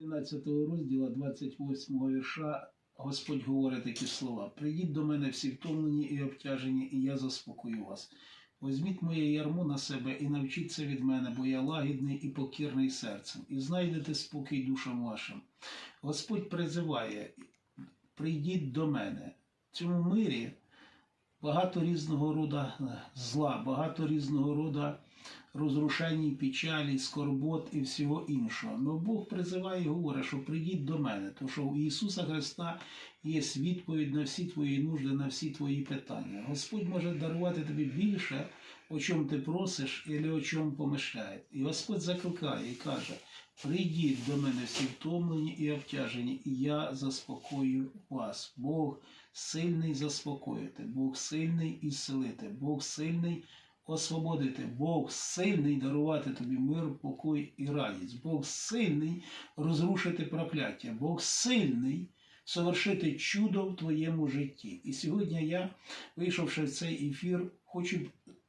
11 розділу 28 вірша Господь говорить такі слова: Прийдіть до мене всі втомлені і обтяжені, і я заспокою вас. Візьміть моє ярмо на себе і навчіться від мене, бо я лагідний і покірний серцем, і знайдете спокій душам вашим. Господь призиває: прийдіть до мене. В цьому мирі багато різного роду зла, багато різного роду розрушень, печалі, скорбот і всього іншого. Но Бог призиває і говорить, що прийдіть до мене, тому що у Ісуса Христа є відповідь на всі твої нужди, на всі твої питання. Господь може дарувати тобі більше, о чому ти просиш, або о чому помишляє. І Господь закликає і каже: прийдіть до мене всі втомлені і обтяжені, і я заспокою вас. Бог сильний заспокоїти, Бог сильний ісцелити, Бог сильний освободити, Бог сильний дарувати тобі мир, покой і радість. Бог сильний розрушити прокляття, Бог сильний совершити чудо в твоєму житті. І сьогодні я, вийшовши в цей ефір, хочу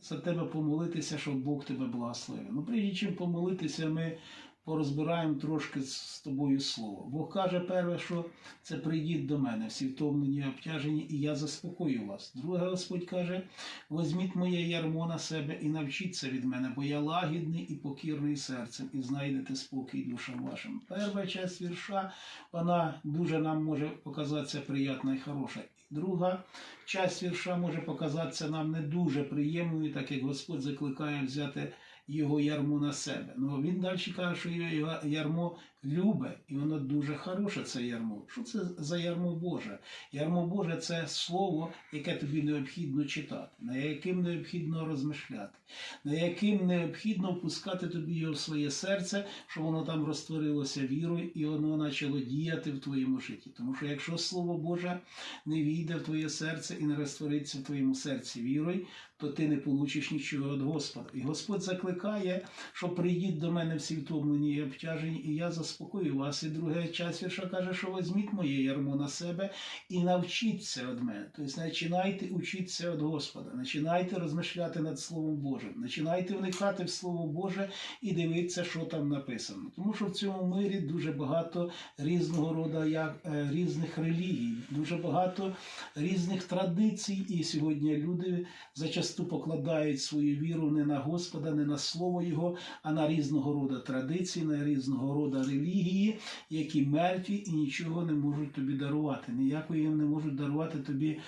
за тебе помолитися, щоб Бог тебе благословив. Ну, прежде чим помолитися, ми порозбираємо трошки з тобою слово. Бог каже, перше, що це прийдіть до мене, всі втомлені обтяжені, і я заспокою вас. Друге, Господь каже, візьміть моє ярмо на себе і навчіться від мене, бо я лагідний і покірний серцем, і знайдете спокій душам вашим. Перша часть вірша, вона дуже нам може показатися приятна і хороша. Друга часть вірша може показатися нам не дуже приємною, так як Господь закликає взяти його ярмо на себе. Ну він далі каже, що його ярмо любе, і воно дуже хороше, це ярмо. Що це за ярмо Боже? Ярмо Боже це слово, яке тобі необхідно читати, на яким необхідно розмишляти, на яким необхідно впускати тобі його в своє серце, щоб воно там розтворилося вірою і воно почало діяти в твоєму житті. Тому що якщо Слово Боже не війде в твоє серце і не розтвориться в твоєму серці вірою, то ти не получиш нічого від Господа. І Господь закликає, що прийдіть до мене всі втомлені і обтяжені, і я заспокою вас. І друга часть вірша каже, що візьміть моє ярмо на себе і навчіться від мене. Тобто починайте учитися від Господа, починайте розмишляти над Словом Божим, починайте вникати в Слово Боже і дивитися, що там написано. Тому що в цьому мирі дуже багато різного роду як, е, різних релігій, дуже багато різних традицій. І сьогодні люди зачасту покладають свою віру не на Господа, не на Слово Його, а на різного роду традиції, на різного роду релігії, які мертві і нічого не можуть тобі дарувати. Ніякої не можуть дарувати тобі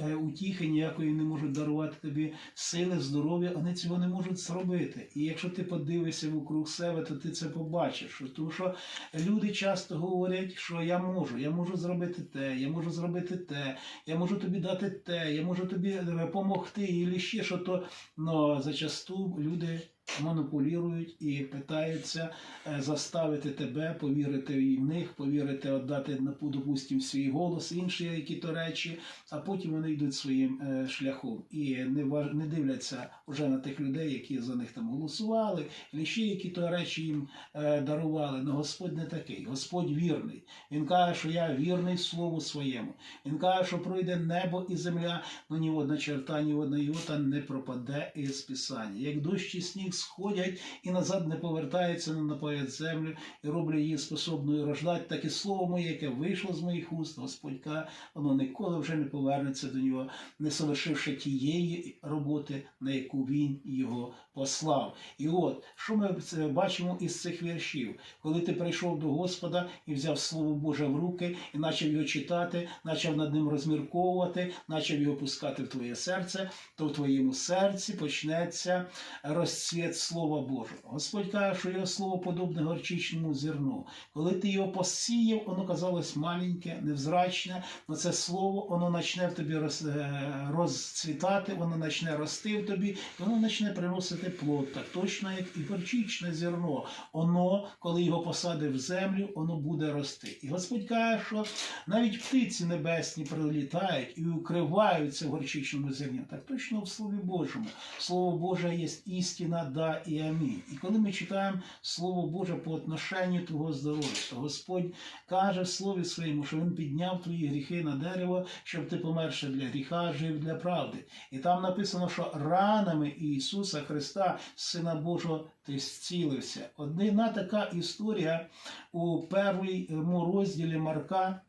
е, утіхи, ніякої не можуть дарувати тобі сили, здоров'я. Вони цього не можуть зробити. І якщо ти подивишся вокруг себе, то ти це побачиш. Тому що люди часто говорять, що я можу, я можу зробити те, я можу зробити те, я можу тобі дати те, я можу тобі допомогти, і ще що то. Но зачасту люди монополірують і питаються е, заставити тебе повірити в них, повірити, віддати, допустим, свій голос, інші які-то речі, а потім вони йдуть своїм е, шляхом і не, не дивляться вже на тих людей, які за них там голосували, і ще які-то речі їм е, дарували. Но Господь не такий, Господь вірний. Він каже, що я вірний слову своєму. Він каже, що пройде небо і земля, но ні одна черта, ні одна йота не пропаде із Писання. Як дощ і сніг сходять і назад не повертаються, не напають землю і роблять її способною рождати, так і слово моє, яке вийшло з моїх уст, Господь каже, воно ніколи вже не повернеться до нього, не совершивши тієї роботи, на яку він його послав. І от, що ми бачимо із цих віршів, коли ти прийшов до Господа і взяв Слово Боже в руки і почав його читати, почав над ним розмірковувати, почав його пускати в твоє серце, то в твоєму серці почнеться розцвіт Слова Божого. Господь каже, що його слово подобне горчичному зерну. Коли ти його посіяв, воно казалось маленьке, невзрачне, але це слово воно почне в тобі е, розцвітати, воно почне рости в тобі, воно почне приносити плод, так точно, як і горчичне зерно. Воно, коли його посадив в землю, воно буде рости. І Господь каже, що навіть птиці небесні прилітають і укриваються в горчичному зерні. Так точно в Слові Божому. Слово Боже є істина да і амінь. І коли ми читаємо Слово Боже по отношенню твого здоров'я, то Господь каже в Слові своєму, що Він підняв твої гріхи на дерево, щоб ти померше для гріха, жив для правди. І там написано, що ранами Ісуса Христа, Сина Божого, ти зцілився. Одна така історія у першому розділі Марка.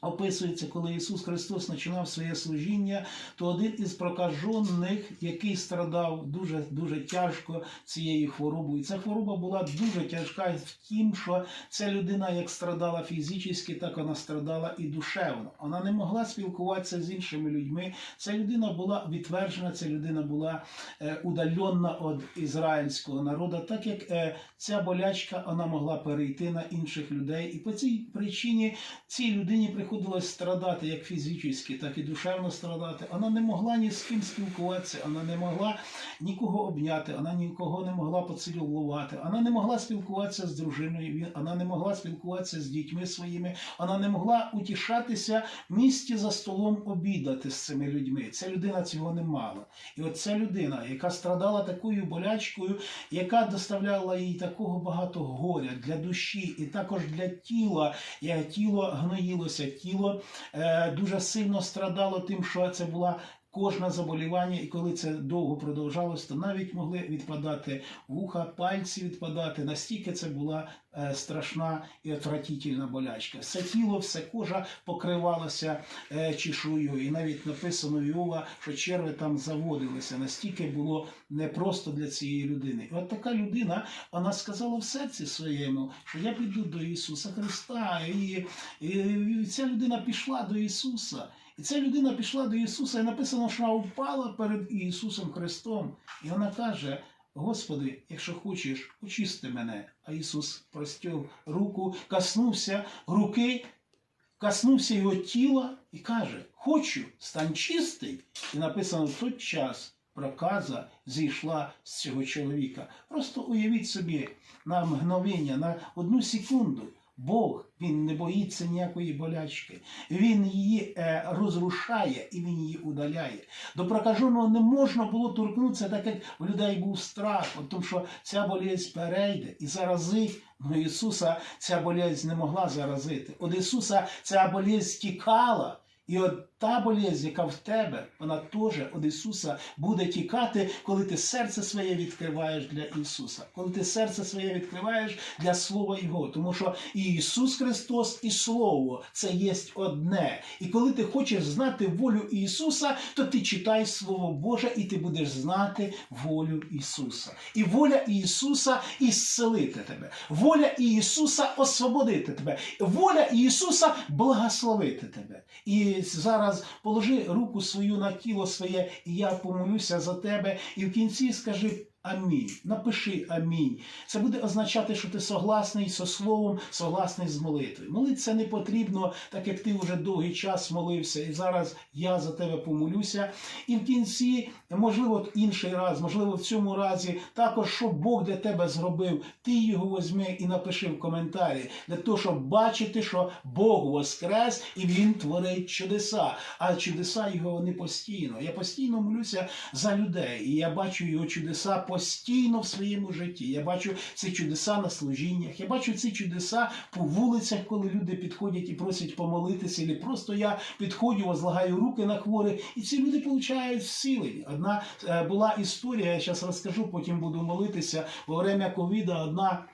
Описується, коли Ісус Христос починав своє служіння, то один із прокажених, який страдав дуже дуже тяжко цією хворобою. Ця хвороба була дуже тяжка в тім, що ця людина як страдала фізично, так вона страдала і душевно. Вона не могла спілкуватися з іншими людьми. Ця людина була відтверджена, ця людина була е, удалена від ізраїльського народу, так як е, ця болячка вона могла перейти на інших людей. І по цій причині цій людині приходилось страдати як фізично, так і душевно страдати. Вона не могла ні з ким спілкуватися, вона не могла нікого обняти, вона нікого не могла поцілувати, вона не могла спілкуватися з дружиною, вона не могла спілкуватися з дітьми своїми, вона не могла утішатися в місті за столом обідати з цими людьми. Ця людина цього не мала. І от ця людина, яка страдала такою болячкою, яка доставляла їй такого багато горя для душі і також для тіла, як тіло гноїлося, тіло е, дуже сильно страдало тим, що це була. Кожне заболівання, і коли це довго продовжалось, то навіть могли відпадати вуха, пальці відпадати. Настільки це була е, страшна і отвратительна болячка. Все тіло, все кожа покривалося е, чешуєю, і навіть написано в Іова, що черви там заводилися. Настільки було непросто для цієї людини. І от така людина, вона сказала в серці своєму, що я піду до Ісуса Христа. І, і ця людина пішла до Ісуса. І ця людина пішла до Ісуса, і написано, що вона впала перед Ісусом Христом. І вона каже: Господи, якщо хочеш, очисти мене. А Ісус простяг руку, коснувся руки, коснувся його тіла і каже: Хочу, стань чистий. І написано в той час. Проказа зійшла з цього чоловіка. Просто уявіть собі на мгновення, на одну секунду. Бог він не боїться ніякої болячки. Він її е, розрушає і він її удаляє. До прокаженого не можна було торкнутися, так як у людей був страх, тому що ця болезнь перейде і заразить. Ну Ісуса ця болість не могла заразити. От Ісуса ця болезнь тікала. І от та болезнь, яка в тебе, вона теж від Ісуса буде тікати, коли ти серце своє відкриваєш для Ісуса, коли ти серце своє відкриваєш для Слова Його. Тому що і Ісус Христос, і Слово це є одне. І коли ти хочеш знати волю Ісуса, то ти читай Слово Боже, і ти будеш знати волю Ісуса. І воля Ісуса ісцелити тебе, воля Ісуса освободити тебе, воля Ісуса благословити тебе. І зараз положи руку свою на тіло своє, і я помолюся за тебе. І в кінці скажи. Амінь. Напиши амінь. Це буде означати, що ти согласний зі словом, согласний з молитвою. Молитися не потрібно, так як ти вже довгий час молився, і зараз я за тебе помолюся. І в кінці, можливо, інший раз, можливо, в цьому разі, також, що Бог для тебе зробив, ти його візьми і напиши в коментарі, для того, щоб бачити, що Бог воскрес і Він творить чудеса. А чудеса його вони постійно. Я постійно молюся за людей, і я бачу його чудеса постійно в своєму житті. Я бачу ці чудеса на служіннях, я бачу ці чудеса по вулицях, коли люди підходять і просять помолитися, або просто я підходжу, возлагаю руки на хворих, і ці люди получають сили. Одна е, була історія, я зараз розкажу, потім буду молитися. Во время ковіда одна.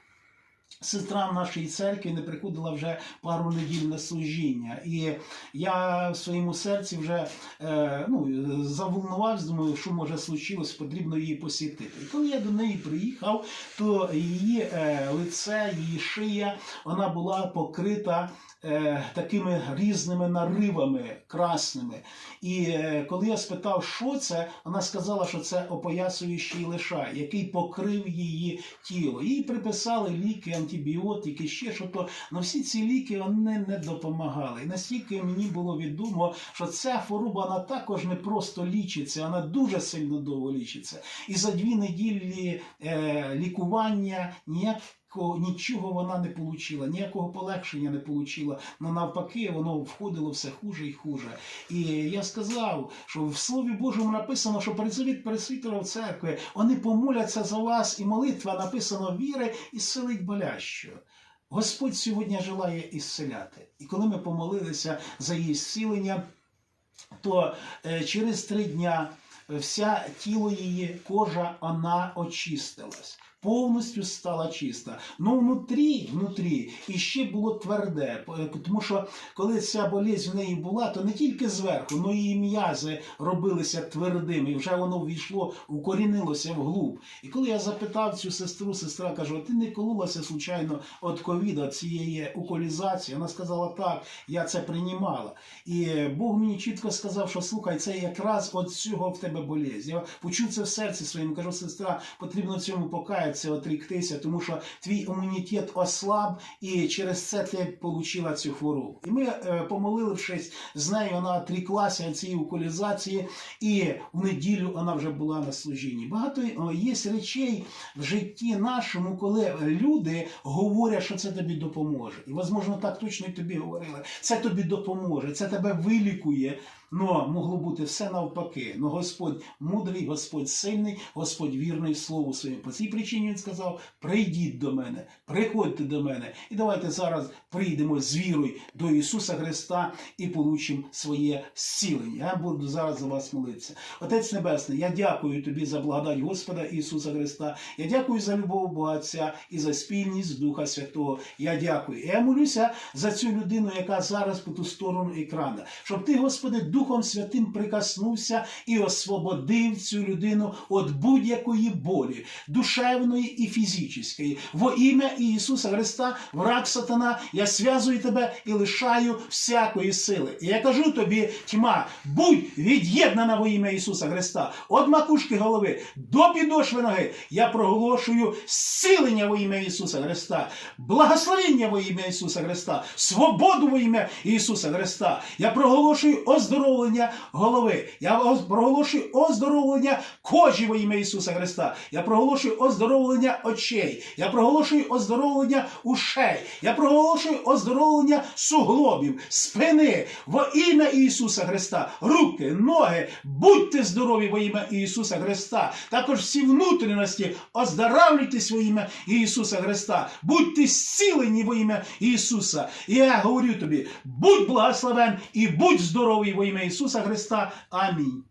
Сестра в нашій церкві не приходила вже пару неділь на служіння. І я в своєму серці вже е, ну, заволнувався, думаю, що може случилось, потрібно її посітити. І коли я до неї приїхав, то її е, лице, її шия, вона була покрита е, такими різними наривами красними. І е, коли я спитав, що це, вона сказала, що це опоясуючий лишай, який покрив її тіло. Їй приписали ліки, антибіотики, ще що то. але всі ці ліки вони не допомагали. І настільки мені було відомо, що ця хвороба вона також не просто лічиться, вона дуже сильно довго лічиться. І за дві неділі е, лікування ніяк нічого вона не отримала, ніякого полегшення не отримала. Ну навпаки, воно входило все хуже і хуже. І я сказав, що в Слові Божому написано, що призовіть пресвітерів церкви, вони помоляться за вас, і молитва написано віри і силить болящого. Господь сьогодні желає ісцеляти. І коли ми помолилися за її зцілення, то е, через три дня вся тіло її, кожа, вона очистилась. Повністю стала чиста. Ну внутрі, внутрі іще було тверде, тому що коли ця болезнь в неї була, то не тільки зверху, але її м'язи робилися твердими, і вже воно ввійшло, укорінилося вглуб. І коли я запитав цю сестру, сестра каже: ти не кололася случайно від ковіда цієї уколізації? Вона сказала, так, я це приймала. І Бог мені чітко сказав, що слухай, це якраз от цього в тебе болезнь. Я почув це в серці своєму. Кажу, сестра, потрібно цьому покаятися, отріктися, тому що твій імунітет ослаб, і через це ти отримала цю хворобу. І ми, е, помолившись з нею, вона отріклася від цієї уколізації, і в неділю вона вже була на служінні. Багато є речей в житті нашому, коли люди говорять, що це тобі допоможе. І, можливо, так точно і тобі говорили. Це тобі допоможе, це тебе вилікує. Но могло бути все навпаки. Но Господь мудрий, Господь сильний, Господь вірний Слову своєму. По цій причині він сказав: прийдіть до мене, приходьте до мене. І давайте зараз прийдемо з вірою до Ісуса Христа і получимо своє зцілення. Я буду зараз за вас молитися. Отець Небесний, я дякую тобі за благодать Господа Ісуса Христа. Я дякую за любов Бога Отця і за спільність Духа Святого. Я дякую. Я молюся за цю людину, яка зараз по ту сторону екрана, щоб ти, Господи, Духом Святим прикоснувся і освободив цю людину від будь-якої болі, душевної і фізичної. Во ім'я Ісуса Христа, враг сатана, я зв'язую тебе і лишаю всякої сили. І я кажу тобі, тьма, будь від'єднана во ім'я Ісуса Христа, від макушки голови до підошви ноги. Я проголошую зцілення во ім'я Ісуса Христа, благословення во ім'я Ісуса Христа, свободу во ім'я Ісуса Христа. Я проголошую оздоровлення голови. Я проголошую оздоровлення кожі во ім'я Ісуса Христа. Я проголошую оздоровлення очей. Я проголошую оздоровлення ушей. Я проголошую оздоровлення суглобів, спини во ім'я Ісуса Христа. Руки, ноги, будьте здорові во ім'я Ісуса Христа. Також всі внутрішності оздоравлюйтесь во ім'я Ісуса Христа. Будьте зцілені во ім'я Ісуса. І я говорю тобі, будь благословен і будь здоровий во ім'я Ісуса Христа. Амінь.